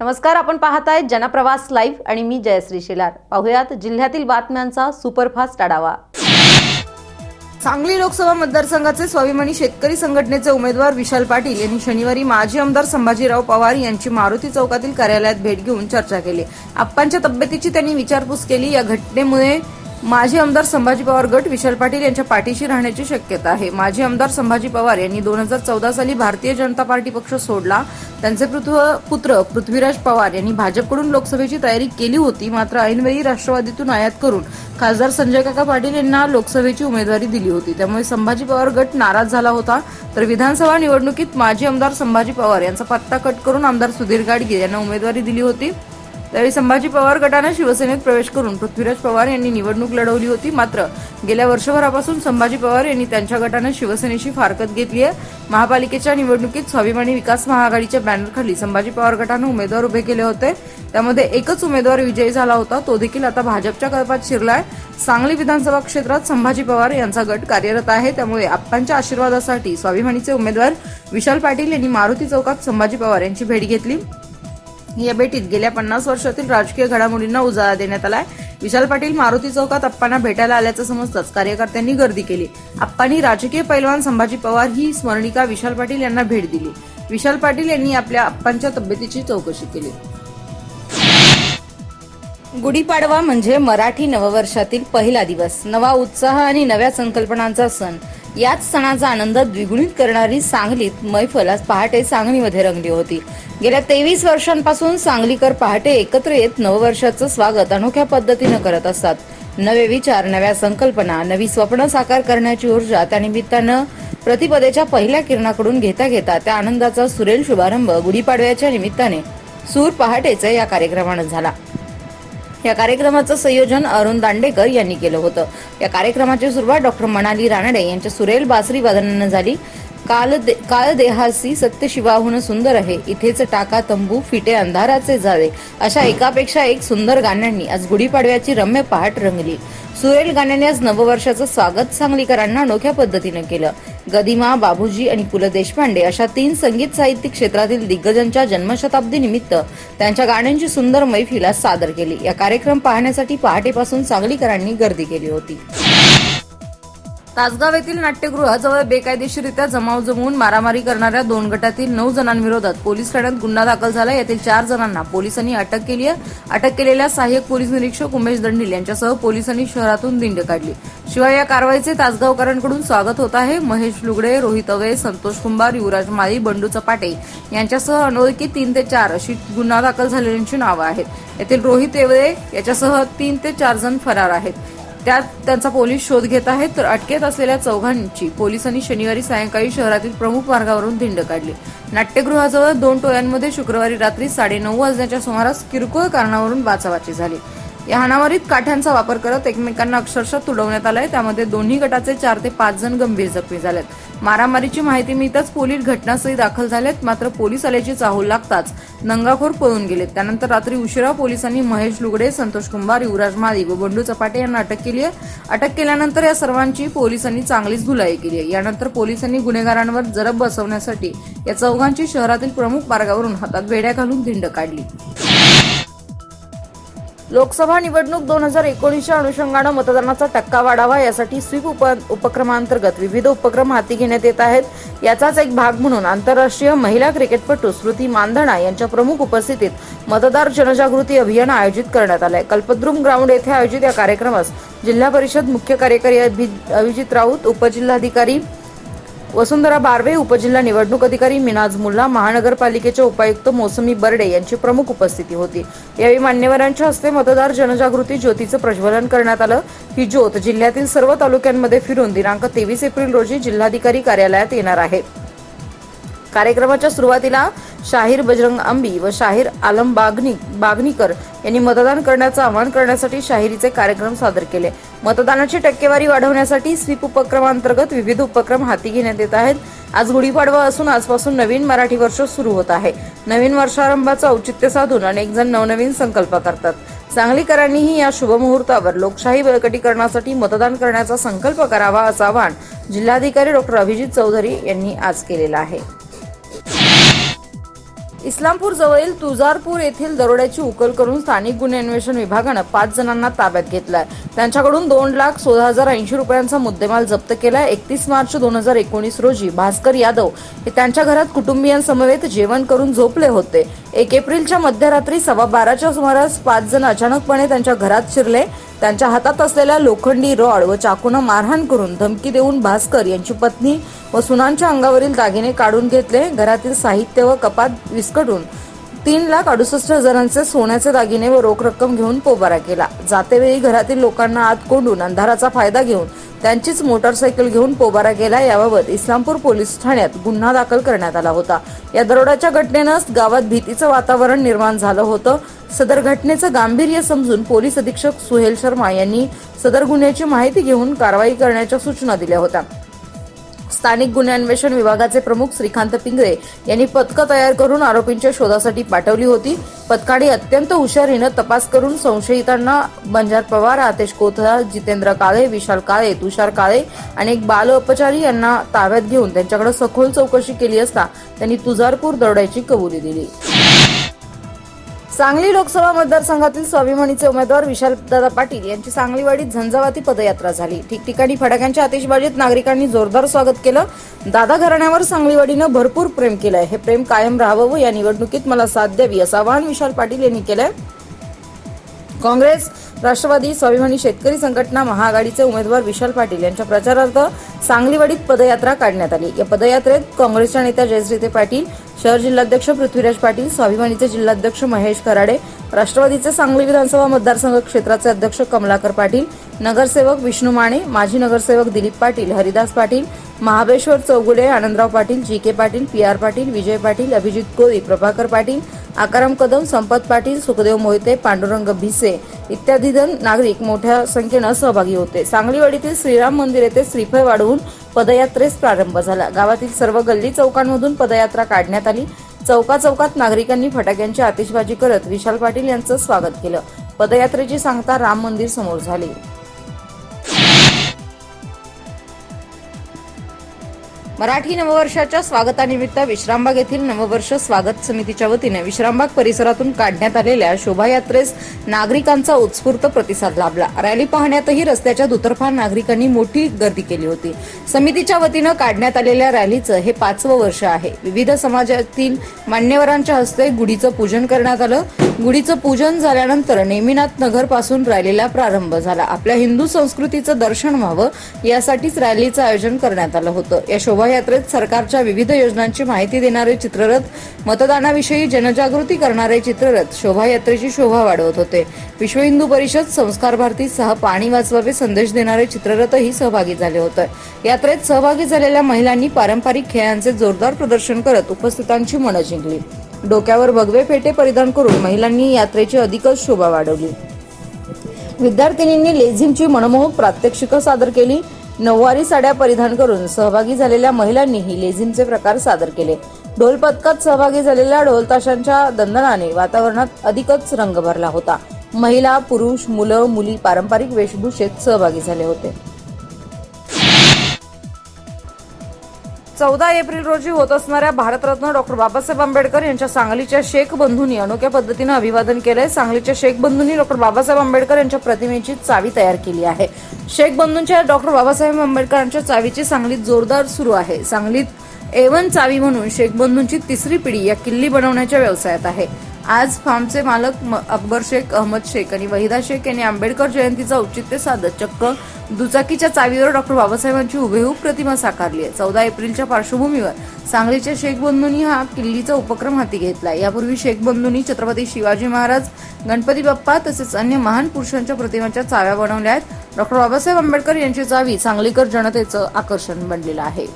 नमस्कार आपण पाहताय जनप्रवास लाईव्ह आणि मी जयश्री शेलार. पाहुयात जिल्ह्यातील बातम्यांचा सुपरफास्ट आढावा. सांगली लोकसभा मतदारसंघाचे स्वाभिमानी शेतकरी संघटनेचे उमेदवार विशाल पाटील यांनी शनिवारी माजी आमदार संभाजीराव पवार यांची मारुती चौकातील कार्यालयात भेट घेऊन चर्चा केली. आप्पांच्या तब्येतीची त्यांनी विचारपूस केली. या घटनेमुळे माजी आमदार संभाजी पवार गट विशाल पाटील यांच्या पाठीशी राहण्याची शक्यता आहे. माजी आमदार संभाजी पवार यांनी दोन हजार चौदा साली भारतीय जनता पार्टी पक्ष सोडला. त्यांचे पृथ्व- पुत्र पृथ्वीराज पवार यांनी भाजपकडून लोकसभेची तयारी केली होती. मात्र ऐनवेळी राष्ट्रवादीतून आयात करून खासदार संजय काका पाटील यांना लोकसभेची उमेदवारी दिली होती. त्यामुळे संभाजी पवार गट नाराज झाला होता. तर विधानसभा निवडणुकीत माजी आमदार संभाजी पवार यांचा पत्ता कट करून आमदार सुधीर गाडगे यांना उमेदवारी दिली होती. त्यावेळी संभाजी पवार गटानं शिवसेनेत प्रवेश करून पृथ्वीराज पवार यांनी निवडणूक लढवली होती. मात्र गेल्या वर्षभरापासून संभाजी पवार यांनी त्यांच्या गटानं शिवसेनेशी फारकत घेतली आहे. महापालिकेच्या निवडणुकीत स्वाभिमानी विकास महाआघाडीच्या बॅनरखाली संभाजी पवार गटानं उमेदवार उभे केले होते. त्यामध्ये एकच उमेदवार विजयी झाला होता. तो देखील आता भाजपच्या कळपात शिरलाय. सांगली विधानसभा क्षेत्रात संभाजी पवार यांचा गट कार्यरत आहे. त्यामुळे आप्पांच्या आशीर्वादासाठी स्वाभिमानीचे उमेदवार विशाल पाटील यांनी मारुती चौकात संभाजी पवार यांची भेट घेतली. या भेटीत गेल्या पन्नास वर्षातील राजकीय घडामोडींना उजाळा देण्यात आलाय. विशाल पाटील मारुती चौकात अप्पांना भेटायला आल्याचं समजताच कार्यकर्त्यांनी गर्दी केली. अप्पांनी राजकीय पैलवान संभाजी पवार ही स्मरणिका विशाल पाटील यांना भेट दिली. विशाल पाटील यांनी आपल्या अप्पांच्या तब्येतीची चौकशी केली. गुढीपाडवा म्हणजे मराठी नववर्षातील पहिला दिवस. नवा उत्साह आणि नव्या संकल्पनांचा सण. याच सणाचा आनंद द्विगुणित करणारी सांगलीत मैफल आज पहाटे सांगलीमध्ये रंगली होती. गेल्या तेवीस वर्षांपासून सांगलीकर पहाटे एकत्र येत नववर्षाचं स्वागत अनोख्या पद्धतीनं करत असतात. नवे विचार नव्या संकल्पना नवी स्वप्न साकार करण्याची ऊर्जा त्यानिमित्तानं प्रतिपदेच्या पहिल्या किरणाकडून घेता घेता त्या आनंदाचा सुरेल शुभारंभ गुढीपाडव्याच्या निमित्ताने सूर पहाटेचा या कार्यक्रमानं झाला. या कार्यक्रमाचं संयोजन अरुण दांडेकर यांनी केलं होतं. या कार्यक्रमाची सुरुवात डॉक्टर मनाली रानडे यांच्या सुरेल बासरी वादनानं झाली. काल दे, काल देहासी सत्य शिवाहून सुंदर आहे. इथेच टाका तंबू फिटे अंधाराचे जावे. अशा एकापेक्षा एक सुंदर गाण्यांनी आज गुढीपाडव्याची रम्य पहाट रंगली. सुरेल गाण्याने आज नववर्षाचं स्वागत सांगलीकरांना अनोख्या पद्धतीनं केलं. गदिमा बाबूजी आणि पु ल देशपांडे अशा तीन संगीत साहित्य क्षेत्रातील दिग्गजांच्या जन्मशताब्दी निमित्त त्यांच्या गाण्यांची सुंदर मैफिला सादर केली. या कार्यक्रम पाहण्यासाठी पहाटेपासून सांगलीकरांनी गर्दी केली होती. तासगाव येथील नाट्यगृहाजवळ बेकायदेशीररित्या जमाव जमवून मारामारी करणाऱ्या दोन गटातील नऊ जणांविरोधात पोलीस ठाण्यात गुन्हा दाखल झाला. यातील चार जणांना पोलिसांनी अटक केली आहे. अटक केलेल्या सहाय्यक पोलीस निरीक्षक उमेश दंडील यांच्यासह पोलिसांनी शहरातून दिंड काढली. शिवाय या कारवाईचे तासगावकरांकडून स्वागत होत आहे. महेश लुगडे रोहित अवे संतोष कुंभार युवराज माळी बंडू चपाटे यांच्यासह अनोळखी तीन ते चार अशी गुन्हा दाखल झालेल्यांची नावं आहेत. यातील रोहित येवळे याच्यासह तीन ते चार जण फरार आहेत. त्यात त्यांचा पोलीस शोध घेत आहेत तर अटकेत असलेल्या चौघांची पोलिसांनी शनिवारी सायंकाळी शहरातील प्रमुख मार्गावरून धिंड काढली. नाट्यगृहाजवळ दोन टोळ्यांमध्ये शुक्रवारी रात्री साडेनऊ वाजण्याच्या सुमारास किरकोळ कारणावरून बाचाबाची झाली. या हाणामारीत काठ्यांचा वापर करत एकमेकांना अक्षरशः तुडवण्यात आलंय. त्यामध्ये दोन्ही गटाचे चार ते पाच जण गंभीर जखमी झालेत. मारामारीची माहिती मिळताच पोलीस घटनास्थळी दाखल झालेत. मात्र पोलीस आल्याची चाहूल लागताच नंगाखोर पळून गेलेत. त्यानंतर रात्री उशिरा पोलिसांनी महेश लुगडे संतोष कुंभार युवराज माळी व बंडू चपाटे यांना अटक केली आहे. अटक केल्यानंतर या सर्वांची पोलिसांनी चांगलीच धुलाई केली आहे. यानंतर पोलिसांनी गुन्हेगारांवर जरब बसवण्यासाठी या चौघांची शहरातील प्रमुख मार्गावरून हातात वेड्या घालून धिंड काढली. लोकसभा निवडणूक दोन हजार एकोणीसच्या अनुषंगानं मतदानाचा टक्का वाढावा यासाठी स्वीप उप उपक्रमांतर्गत विविध उपक्रम हाती घेण्यात येत आहेत. याचाच एक भाग म्हणून आंतरराष्ट्रीय महिला क्रिकेटपटू स्मृती मानधना यांच्या प्रमुख उपस्थितीत मतदार जनजागृती अभियान आयोजित करण्यात आलंय. कल्पद्रुम ग्राउंड येथे आयोजित या कार्यक्रमास जिल्हा परिषद मुख्य कार्यकारी अभि- अभिजित राऊत उपजिल्हाधिकारी वसुंधरा बारवे उपजिल्हा निवडणूक अधिकारी मिनाज मुल्ला महानगरपालिकेचे उपायुक्त मोसमी बर्डे यांची प्रमुख उपस्थिती होती. यावेळी मान्यवरांच्या हस्ते मतदार जनजागृती ज्योतीचं प्रज्वलन करण्यात आलं. ही ज्योत जिल्ह्यातील सर्व तालुक्यांमध्ये फिरून दिनांक तेवीस एप्रिल रोजी जिल्हाधिकारी कार्यालयात येणार आहे. कार्यक्रमाच्या सुरुवातीला शाहीर बजरंग आंबी व शाहीर आलम बागनी बागनीकर यांनी मतदान करण्याचं आवाहन करण्यासाठी शाहिरीचे कार्यक्रम सादर केले. मतदानाची टक्केवारी वाढवण्यासाठी स्वीप उपक्रमांतर्गत विविध उपक्रम हाती घेण्यात येत आहेत. आज गुढीपाडवा असून आजपासून नवीन मराठी वर्ष सुरू होत आहे. नवीन वर्षारंभाचं औचित्य साधून अनेक जण नवनवीन संकल्प करतात. सांगलीकरांनीही या शुभमुहूर्तावर लोकशाही बळकटीकरणासाठी मतदान करण्याचा संकल्प करावा असं आवाहन जिल्हाधिकारी डॉक्टर अभिजित चौधरी यांनी आज केलेलं आहे. इस्लामपूर जवळील तुळजारपूर येथील दरोड्याची उकल करून स्थानिक गुन्हे अन्वेषण विभागानं पाच जणांना ताब्यात घेतलाय. त्यांच्याकडून दोन लाख सोळा हजार ऐंशी रुपयांचा मुद्देमाल जप्त केलाय. एकतीस मार्च दोन हजार एकोणीस रोजी भास्कर यादव हे त्यांच्या घरात कुटुंबियांसमवेत जेवण करून झोपले होते. एक एप्रिलच्या मध्यरात्री सव्वा बाराच्या सुमारास पाच जण अचानकपणे त्यांच्या घरात शिरले. त्यांच्या हातात असलेल्या लोखंडी रॉड व चाकूनं मारहाण करून धमकी देऊन भास्कर यांची पत्नी व सुनांच्या अंगावरील दागिने काढून घेतले. घरातील साहित्य व कपात विस्कटून तीन लाख अडुसष्ट हजारांचे सोन्याचे दागिने व रोख रक्कम घेऊन पोबारा केला. जातेवेळी घरातील लोकांना आत कोंडून अंधाराचा फायदा घेऊन त्यांचीच मोटरसायकल घेऊन पोबारा केला याबाबत इस्लामपूर पोलीस ठाण्यात गुन्हा दाखल करण्यात आला होता. या दरोड्याच्या घटनेनं गावात भीतीचं वातावरण निर्माण झालं होतं. सदर घटनेचं गांभीर्य समजून पोलीस अधीक्षक सुहेल शर्मा यांनी सदर गुन्ह्याची माहिती घेऊन कारवाई करण्याच्या सूचना दिल्या होत्या. स्थानिक गुन्हे अन्वेषण विभागाचे प्रमुख श्रीकांत पिंगळे यांनी पथकं तयार करून आरोपींच्या शोधासाठी पाठवली होती. पथकाने अत्यंत हुशारीनं तपास करून संशयितांना बंजार पवार आतेश कोथळा जितेंद्र काळे विशाल काळे तुषार काळे आणि एक बाल अपचारी यांना ताब्यात घेऊन त्यांच्याकडे सखोल चौकशी केली असता त्यांनी तुजारपूर दरोड्याची कबुली दिली. सांगली लोकसभा मतदारसंघातील स्वाभिमानीचे उमेदवार विशालदादा पाटील यांची सांगलीवाडीत झंझावाती पदयात्रा झाली. ठिकठिकाणी फटाक्यांच्या आतिषबाजीत नागरिकांनी जोरदार स्वागत केलं. दादा घराण्यावर सांगलीवाडीनं भरपूर प्रेम केलंय. हे प्रेम कायम राहावं व या निवडणुकीत मला साथ द्यावी असं आवाहन विशाल पाटील यांनी केलंय. काँग्रेस राष्ट्रवादी स्वाभिमानी शेतकरी संघटना महाआघाडीचे उमेदवार विशाल पाटील यांच्या प्रचारार्थ सांगलीवाडीत पदयात्रा काढण्यात आली. या पदयात्रेत काँग्रेसच्या नेत्या जयश्रीते पाटील शहर जिल्हाध्यक्ष पृथ्वीराज पाटील स्वाभिमानीचे जिल्हाध्यक्ष महेश कराडे राष्ट्रवादीचे सांगली विधानसभा मतदारसंघ क्षेत्राचे अध्यक्ष कमलाकर पाटील नगरसेवक विष्णू माने माजी नगरसेवक Dilip Patil Haridas Patil Mahabaleshwar Chougule Anandrao Patil G K Patil P R Patil Vijay Patil Abhijit Koli Prabhakar Patil Akaram Kadam Sampat Patil Sukhdev Mohite Pandurang Bhise इत्यादी नागरिक मोठ्या संख्येनं सहभागी होते. सांगलीवाडीतील श्रीराम मंदिर येथे श्रीफळ वाढवून पदयात्रेस प्रारंभ झाला. गावातील सर्व गल्ली चौकांमधून पदयात्रा काढण्यात आली. चौका चौकात नागरिकांनी फटाक्यांची आतिषबाजी करत विशाल पाटील यांचं स्वागत केलं. पदयात्रेची सांगता राम मंदिर समोर झाली. मराठी नववर्षाच्या स्वागतानिमित्त विश्रामबाग येथील नववर्ष स्वागत समितीच्या वतीने विश्रामबाग परिसरातून काढण्यात आलेल्या शोभायात्रेस नागरिकांचा उत्स्फूर्त प्रतिसाद लाभला. रॅली पाहण्यातही रस्त्याच्या दुतर्फा नागरिकांनी मोठी गर्दी केली होती. समितीच्या वतीनं काढण्यात आलेल्या रॅलीचं हे पाचवं वर्ष आहे. विविध समाजातील मान्यवरांच्या हस्ते गुढीचं पूजन करण्यात आलं. गुढीचं पूजन झाल्यानंतर नेमिनाथ नगरपासून रॅलीला प्रारंभ झाला. आपल्या हिंदू संस्कृतीचं दर्शन व्हावं यासाठीच रॅलीचं आयोजन करण्यात आलं होतं. या शोभायात्रेत सरकारच्या विविध योजनांची माहिती देणारे चित्ररथ मतदानाविषयी जनजागृती करणारे चित्ररथ शोभायात्रेची शोभा वाढवत होते. विश्व हिंदू परिषद संस्कार भारती सह पाणी वाचवावे संदेश देणारे चित्ररथही सहभागी झाले होते. यात्रेत सहभागी झालेल्या महिलांनी पारंपरिक खेळांचे जोरदार प्रदर्शन करत उपस्थितांची मनं जिंकली. डोक्यावर भगवे फेटे परिधान करून महिलांनी यात्रेची अधिकच शोभा वाढवली. विद्यार्थिनींनी लेझिमची मनमोहक प्रात्यक्षिकं सादर केली. नऊवारी साड्या परिधान करून सहभागी झालेल्या महिलांनीही लेझिमचे प्रकार सादर केले. ढोल पथकात सहभागी झालेल्या ढोलताशांच्या दंदनाने वातावरणात अधिकच रंग भरला होता. महिला पुरुष मुलं मुली पारंपरिक वेशभूषेत सहभागी झाले होते. चौदा एप्रिल रोजी होत असणाऱ्या भारतरत्न डॉक्टर बाबासाहेब आंबेडकर यांच्या सांगलीच्या शेख बंधूंनी अनोख्या पद्धतीनं अभिवादन केलंय. सांगलीच्या शेख बंधूंनी डॉक्टर बाबासाहेब आंबेडकर यांच्या प्रतिमेची चावी तयार केली आहे. शेख बंधूंच्या डॉक्टर बाबासाहेब आंबेडकरांच्या चावीची सांगलीत जोरदार सुरू आहे. सांगलीत एवन चावी म्हणून शेख बंधूंची तिसरी पिढी या किल्ली बनवण्याच्या व्यवसायात आहे. आज फार्मचे मालक म- अकबर शेख अहमद शेख आणि वहिदा शेख यांनी आंबेडकर जयंतीचं औचित्य साधत चक्क दुचाकीच्या चावीवर डॉक्टर बाबासाहेबांची हुबेहूब प्रतिमा साकारली आहे. चौदा एप्रिलच्या पार्श्वभूमीवर सांगलीच्या शेख बंधूंनी हा किल्लीचा उपक्रम हाती घेतला यापूर्वी शेख बंधूंनी छत्रपती शिवाजी महाराज गणपती बाप्पा तसेच अन्य महान पुरुषांच्या प्रतिमांच्या चाव्या बनवल्या आहेत. डॉक्टर बाबासाहेब आंबेडकर यांची चावी सांगलीकर जनतेचं आकर्षण बनलेलं आहे.